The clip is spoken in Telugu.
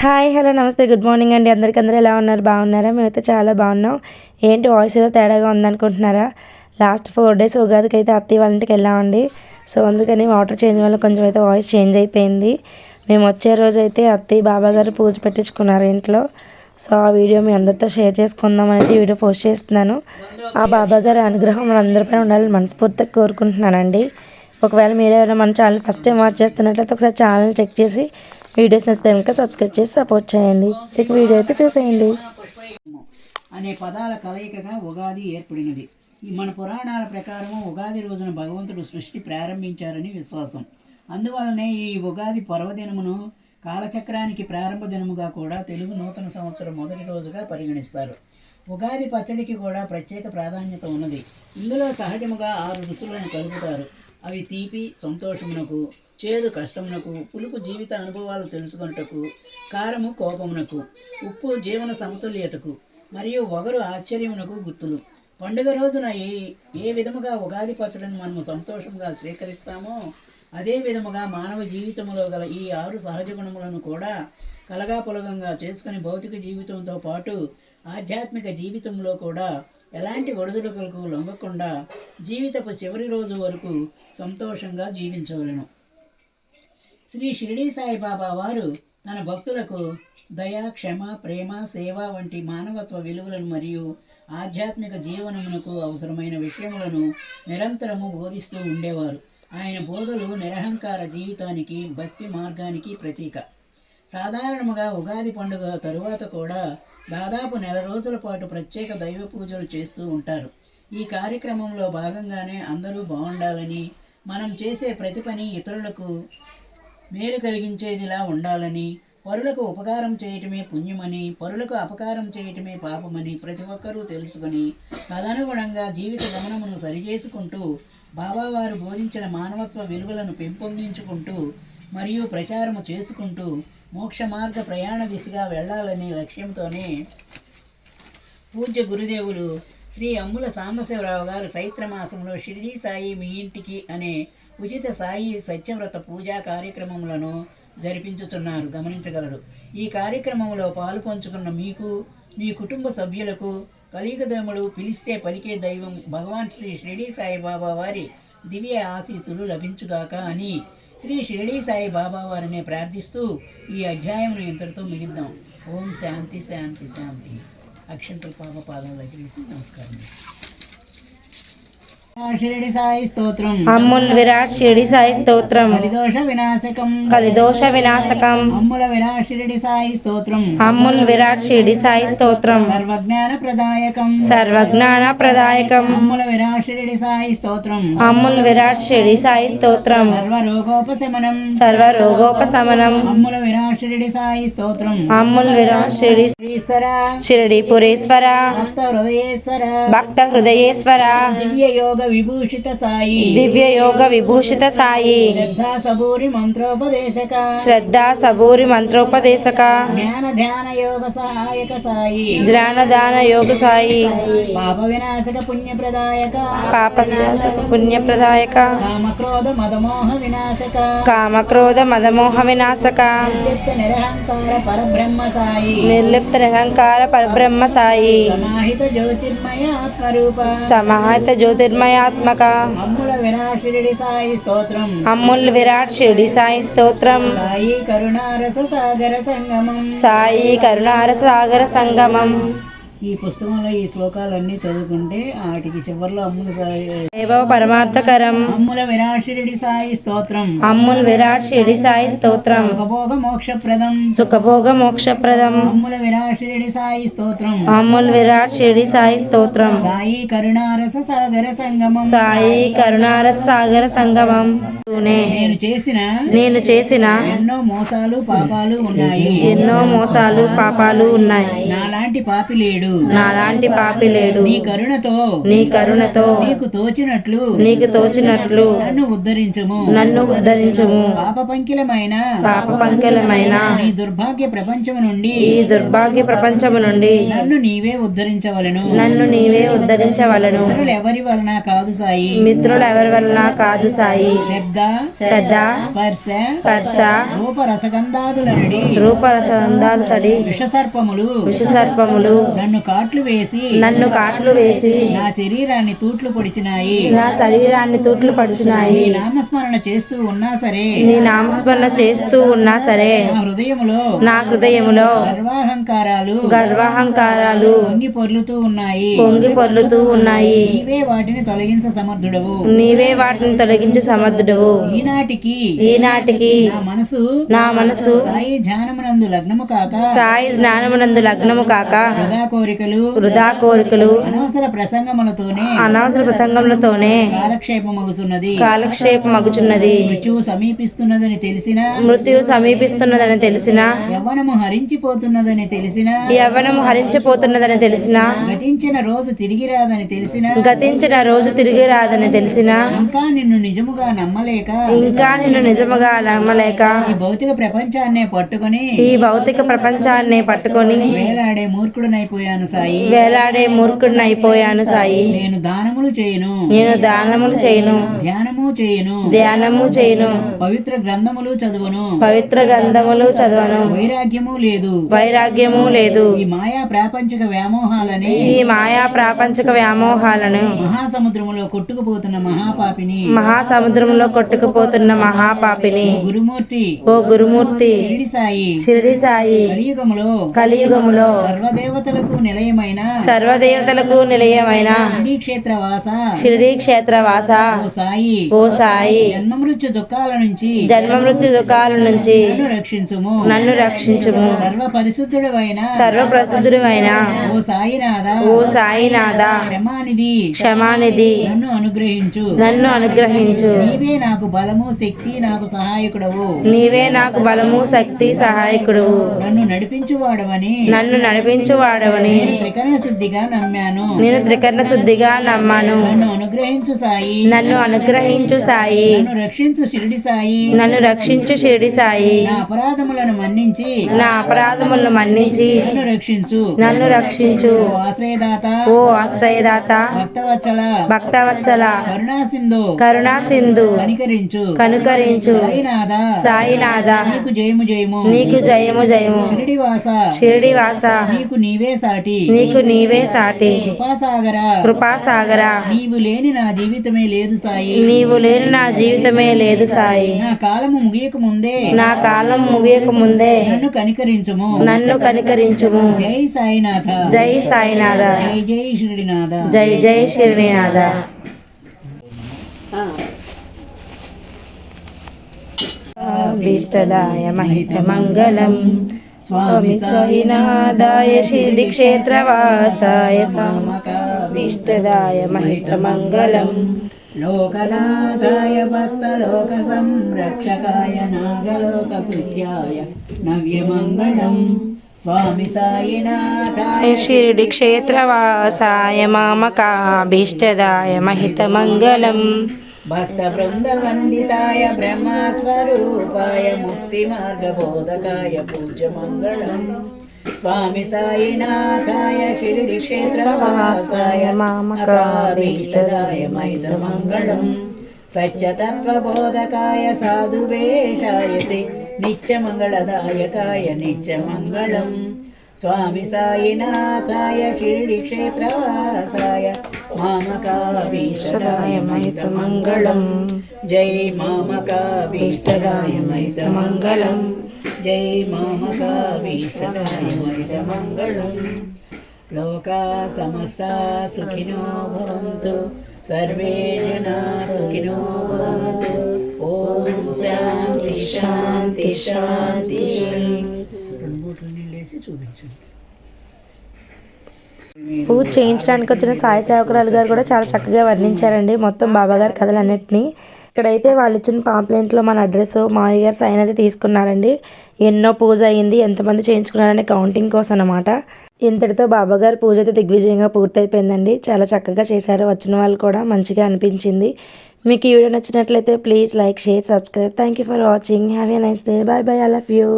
Hi hello namaste good morning అండి. అందరికీ అందరూ ఎలా ఉన్నారు? బాగున్నారా? మేమైతే చాలా బాగున్నాం. ఏంటి వాయిస్ ఏదో తేడాగా ఉందనుకుంటున్నారా? లాస్ట్ ఫోర్ డేస్ ఉగాదికి అయితే అత్తయ్య వాళ్ళ ఇంటికి వెళ్ళామండి. సో అందుకని వాటర్ చేంజ్ వల్ల కొంచెం అయితే వాయిస్ చేంజ్ అయిపోయింది. మేము వచ్చే రోజు అయితే అత్తయ్య బాబా గారు పూజ పెట్టించుకున్నారు ఇంట్లో. సో ఆ వీడియో మీ అందరితో షేర్ చేసుకుందాం అనేది వీడియో పోస్ట్ చేస్తున్నాను. ఆ బాబా గారి అనుగ్రహం మనందరిపై ఉండాలని మనస్ఫూర్తిగా కోరుకుంటున్నానండి. ఒకవేళ మీరు ఏమైనా మన ఛానల్ ఫస్ట్ టైం వాచ్ చేస్తున్నట్లయితే ఒకసారి ఛానల్ చెక్ చేసి వీడియోస్ నచ్చితే కనుక సబ్స్క్రైబ్ చేసి సపోర్ట్ చేయండి. ఇక వీడియో అయితే చూసేయండి. అనే పదాల కలయికగా ఉగాది ఏర్పడినది. ఈ మన పురాణాల ప్రకారం ఉగాది రోజున భగవంతుడు సృష్టి ప్రారంభించారని విశ్వాసం. అందువలనే ఈ ఉగాది పర్వదినమును కాలచక్రానికి ప్రారంభ దినముగా కూడా తెలుగు నూతన సంవత్సరం మొదటి రోజుగా పరిగణిస్తారు. ఉగాది పచ్చడికి కూడా ప్రత్యేక ప్రాధాన్యత ఉన్నది. ఇందులో సహజముగా ఆరు రుచులను కలుపుతారు. అవి తీపి సంతోషమునకు చేదు కష్టమునకు పులుపు జీవిత అనుభవాలు తెలుసుకొనుటకు కారము కోపమునకు ఉప్పు జీవన సమతుల్యతకు మరియు వగరు ఆశ్చర్యమునకు గుర్తులు. పండుగ రోజున ఏ ఏ విధముగా ఉగాది పచ్చడిని మనము సంతోషంగా స్వీకరిస్తామో అదే విధముగా మానవ జీవితంలో గల ఈ ఆరు సహజ గుణములను కూడా కలగాపులగంగా చేసుకుని భౌతిక జీవితంతో పాటు ఆధ్యాత్మిక జీవితంలో కూడా ఎలాంటి ఒడిదుడుకులకు లొంగకుండా జీవితపు చివరి రోజు వరకు సంతోషంగా జీవించవలను. శ్రీ షిరిడీ సాయిబాబా వారు తన భక్తులకు దయ క్షమ ప్రేమ సేవ వంటి మానవత్వ విలువలను మరియు ఆధ్యాత్మిక జీవనమునకు అవసరమైన విషయములను నిరంతరము బోధిస్తూ ఉండేవారు. ఆయన బోధలు నిరహంకార జీవితానికి భక్తి మార్గానికి ప్రతీక. సాధారణముగా ఉగాది పండుగ తరువాత కూడా దాదాపు నెల రోజుల పాటు ప్రత్యేక దైవ పూజలు చేస్తూ ఉంటారు. ఈ కార్యక్రమంలో భాగంగానే అందరూ బాగుండాలని మనం చేసే ప్రతి పని ఇతరులకు మేలు కలిగించేదిలా ఉండాలని పరులకు ఉపకారం చేయటమే పుణ్యమని పరులకు అపకారం చేయటమే పాపమని ప్రతి ఒక్కరూ తెలుసుకొని తదనుగుణంగా జీవిత గమనమును సరిచేసుకుంటూ బాబావారు బోధించిన మానవత్వ విలువలను పెంపొందించుకుంటూ మరియు ప్రచారము చేసుకుంటూ మోక్ష మార్గ ప్రయాణ దిశగా వెళ్ళాలనే లక్ష్యంతోనే పూజ్య గురుదేవులు శ్రీ అమ్ముల సాంబశివరావు గారు చైత్రమాసంలో షిరిడీ సాయి మీ ఇంటికి అనే ఉచిత సాయి సత్యవ్రత పూజా కార్యక్రమములను జరిపించుతున్నారు గమనించగలరు. ఈ కార్యక్రమంలో పాలు పంచుకున్న మీకు మీ కుటుంబ సభ్యులకు కలియుగదేవుడు పిలిస్తే పలికే దైవం భగవాన్ శ్రీ షిరిడీ సాయిబాబా వారి దివ్య ఆశీస్సులు లభించుగాక అని శ్రీ షిరిడీ సాయి బాబా వారిని ప్రార్థిస్తూ ఈ అధ్యాయం ఇంతటితో మిగిద్దాం. ఓం శాంతి శాంతి శాంతి. అక్షంతల పాప పాదం చేసి నమస్కారం. షిరిడి సాయి స్తోత్రం అమ్ముల్ విరాట్ షిరిడి సాయి స్తోత్రం కలిదోష వినాశకం కలిదోష వినాశకం అమ్ముల విరాట్ షిరిడి సాయి స్తోత్రం అమ్ముల్ విరాట్ షిరిడి సాయి స్తోత్రం సర్వజ్ఞాన ప్రదాయకం సర్వజ్ఞాన ప్రదాయకం అమ్ముల విరాట్ షిరిడి సాయి స్తోత్రం అమ్ముల్ విరాట్ షిరిడి సాయి స్తోత్రం సర్వరోగోపశమనం సర్వ రోగోపశమనం అమ్ముల విరాట్ షిరిడి సాయి స్తోత్రం అమ్ముల్ విరాట్ షిరిడి షిరిడి పురేశ్వర భక్త హృదయేశ్వర భక్త హృదయేశ్వర దివ్య యోగ విభూషిత సాయి దివ్య యోగ విభూషిత సాయి శ్రద్ధా సబూరి మంత్రోపదేశక శ్రద్ధ సబూరి మంత్రోపదేశక జ్ఞాన ధ్యాన యోగ సహాయక సాయి జ్ఞానదాన యోగ సాయి పాప వినాశక పుణ్య ప్రదాయక పాప పుణ్యప్రదాయక కామక్రోధ మదమోహ వినాశక కామక్రోధ మదమోహ వినాశక నిత్య నిరహంకార పరబ్రహ్మ సాయి నిర్లిప్త నిరహంకార పరబ్రహ్మ సాయి సమాహిత జ్యోతిర్మయ ఆత్మరూప సమాహిత జ్యోతిర్మయాత్మక అమ్ముల వినాశిరిడి సాయి స్తోత్రం. అమ్ముల్ విరాట్ షిరిడి సాయి స్తోత్రం. సాయి కరుణారస సాగర సంగమం. సాయి కరుణార సాగర సంగమం. ఈ పుస్తకంలో ఈ శ్లోకాలన్నీ చదువుకుంటే వాటికి చివరిలో అమ్ముల సాయి దేవ పరమార్థకరం. అమ్ముల వినాశిరిడి సాయి స్తోత్రం. అమ్ముల్ విరాట్ షిరిడి సాయి స్తోత్రం. సుఖభోగ మోక్షప్రదం. సుఖభోగ మోక్షప్రదం. అమ్ముల వినాశిరిడి సాయి స్తోత్రం. అమ్ముల్ విరాట్ షిరిడి సాయి స్తోత్రం. సాయి కరుణారస సాగర సంగమం. సాయి కరుణార సాగర సంగమం. నేను చేసిన నేను చేసిన ఎన్నో మోసాలు పాపాలు ఉన్నాయి. ఎన్నో మోసాలు పాపాలు ఉన్నాయి. నాలాంటి పాపి లేడు లేడు. నాలాంటి పాపి లేడు. నీ కరుణతో నీ కరుణతో నీకు తోచినట్లు నీకు తోచినట్లు నన్ను ఉద్ధరించము. నన్ను ఉద్ధరించుము. పాప పంకిలమైన పాప పంకెలమైన నీ దుర్భాగ్య ప్రపంచము నుండి ఈ దుర్భాగ్య ప్రపంచము నుండి నన్ను నీవే ఉద్ధరించవలను. నన్ను నీవే ఉద్ధరించవలను. ఇతరులు ఎవరి వలన కాదు సాయి? మిత్రులు ఎవరి వలన కాదు సాయి? శబ్ద శ్రద్ధ స్పర్శ స్పర్శ రూప రసగంధాదుల నడి రూపరసందాలు తడి విషసర్పములు విషసర్పములు నన్ను కాట్లు వేసి నన్ను కాట్లు వేసి నా శరీరాన్ని తూట్లు పొడిచినాయి. నా శరీరాన్ని తూట్లు పడుచున్నాయి నీ నామస్మరణ చేస్తూ ఉన్నా సరే నీ నామస్మరణ చేస్తూ ఉన్నా సరే నా హృదయములో నా హృదయములో గర్వాహంకారాలు గర్వహంకారాలు పొంగి పొర్లుతూ ఉన్నాయి. పొంగి పొర్లుతూ ఉన్నాయి. నీవే వాటిని తొలగించ సమర్థుడవు. నీవే వాటిని తొలగించి సమర్థుడవు. ఈనాటికి ఈనాటికి నా మనసు నా మనసు సాయి ధ్యానమునందు లగ్నము కాక సాయి జ్ఞానమునందు లగ్నము కాక వృధా కోరికలు వృధా కోరికలు అనవసర ప్రసంగములతోనే అనవసర ప్రసంగములతోనే కాలక్షేపం మగుచున్నది మృత్యువు సమీపిస్తున్నదని తెలిసినా మృత్యు సమీపిస్తున్నదని తెలిసిన యవ్వనము హరించిపోతున్నదని తెలిసినా యవ్వనము హరించిపోతున్నదని తెలిసిన గతించిన రోజు తిరిగి రాదని తెలిసినా గతించిన రోజు తిరిగి రాదని తెలిసిన ఇంకా నిన్ను నిజముగా నమ్మలేక ఇంకా నిన్ను నిజముగా నమ్మలేక ఈ భౌతిక ప్రపంచాన్నే పట్టుకొని ఈ భౌతిక ప్రపంచాన్ని పట్టుకొని వేలాడే మూర్ఖుడనైపోయాను. సాయి. వేలాడే మూర్ఖుడిని అయిపోయాను సాయి. నేను దానములు చేయను. నేను దానములు చేయను. ధ్యానము చేయను. ధ్యానము చేయను. పవిత్ర గ్రంథములు చదువును. పవిత్ర గ్రంథములు చదవను. వైరాగ్యము లేదు. వైరాగ్యము లేదు. ఈ మాయా ప్రాపంచిక వ్యామోహాలని ఈ మాయా ప్రాపంచక వ్యామోహాలను మహాసముద్రములో కొట్టుకుపోతున్న మహాపాపిని. మహాసముద్రంలో కొట్టుకుపోతున్న మహాపాపిని గురుమూర్తి. ఓ గురుమూర్తి షిరిడి సాయి. షిరిడి సాయి. కలియుగములో కలియుగములో సర్వదేవతలకు నిలయమైన సర్వదేవతలకు నిలయమైన షిరిడి క్షేత్రవాస షిరిడి క్షేత్రవాస ఓ సాయి ఓ సాయి జన్మ మృత్యు దుఃఖాల నుంచి జన్మ మృత్యు దుఃఖాల నుంచి నన్ను రక్షించుము. నన్ను రక్షించుము. సర్వ పరిశుద్ధుడు అయిన సర్వ ప్రసిద్ధుడైన ఓ సాయినాథ ఓ సాయినాథ క్షమానిధి క్షమానిధి నన్ను అనుగ్రహించు. నన్ను అనుగ్రహించు. నీవే నాకు బలము శక్తి నాకు సహాయకుడవు. నీవే నాకు బలము శక్తి సహాయకుడు నన్ను నడిపించువాడవని నన్ను నడిపించువాడవని నేను త్రికరణ శుద్ధిగా నమ్మాను. నేను త్రికరణ శుద్ధిగా నమ్మాను. నన్ను అనుగ్రహించు సాయి. నన్ను అనుగ్రహించు సాయి. నన్ను రక్షించు షిరిడి సాయి. నన్ను రక్షించు షిరిడి సాయి. నా అపరాధములను మన్నించి. నా అపరాధములను మన్నించి. నన్ను రక్షించు. నన్ను రక్షించు. ఓ ఆశ్రయదాత. ఓ ఆశ్రయదాత. భక్తవత్సల. భక్తవత్సల. కరుణా సింధు కరుణా సింధు కనికరించు. కనుకరించు. సాయినాథ. సాయినాథ. నీకు జయము జయము. నీకు జయము జయము. షిరిడి వాస షిరిడి వాస నీకు నీవే సాటి. నీకు నీవే సాటి. కృపాసాగర. కృపాసాగర. నీవు లేని నా జీవితమే లేదు సాయి. నీవు లేని నా జీవితమే లేదు సాయి. నా కాలము ముగియక ముందే నా కాలం ముగియక ముందే నన్ను కనికరించుము. నన్ను కనికరించుము. జై సాయినాథ. జై సాయినాథ. జై జై షిరిడినాథ. జై జై భీష్టదాయ మహిత మంగళం స్వామి సాయినాథాయ షిరిడి క్షేత్రవాసాయ సామకాభీష్టదాయ మహిత మంగళం లోకనాథాయ భక్త లోక సంరక్షకాయ నాగలోక సుఖ్యాయ నవ్యమంగళం స్వామి సాయినాథాయ షిరిడి క్షేత్రవాసాయ మామకాభీష్టదాయ మహిత మంగళం భక్త బృంద వందితాయ బ్రహ్మస్వరూపాయ ముక్తి మార్గబోధకాయ పూజ మంగళం మామకాభీష్టదాయ మహిత మంగళం సత్యతత్వబోధకాయ సాధువేషాయతే నిత్యమంగళదాయకాయ నిత్యమంగళం స్వామి సాయినాథాయ షిరిడి క్షేత్రవాసాయ మామకాభీష్టదాయ మహిత మంగళం జై మామకాభీష్టదాయ మహిత మంగళం జై మామకాభీష్టదాయ మహిత మంగళం లోకా సమస్తా సుఖినో భవంతు. సర్వే జనా సుఖినో భవంతు. ఓం శాంతి శాంతి శాంతి. రెండు మూటలు నీళ్ళేసి చూపించండి పూజ చేయించడానికి వచ్చిన సాయి సేవకురాలు గారు కూడా చాలా చక్కగా వర్ణించారండి. మొత్తం బాబాగారి కథలన్నింటినీ. ఇక్కడైతే వాళ్ళు ఇచ్చిన పాంప్లెంట్లో మన అడ్రస్ మావయ్య గారు సైన్ అయితే తీసుకున్నారండి. ఎన్నో పూజ అయింది. ఎంతమంది చేయించుకున్నారనే కౌంటింగ్ కోసం అనమాట ఇంతటితో బాబాగారు పూజ అయితే దిగ్విజయంగా పూర్తయిపోయిందండి. చాలా చక్కగా చేశారు. వచ్చిన వాళ్ళు కూడా మంచిగా అనిపించింది. మీకు ఈ వీడియో నచ్చినట్లయితే please like share subscribe. Thank you for watching have a nice day bye bye I love you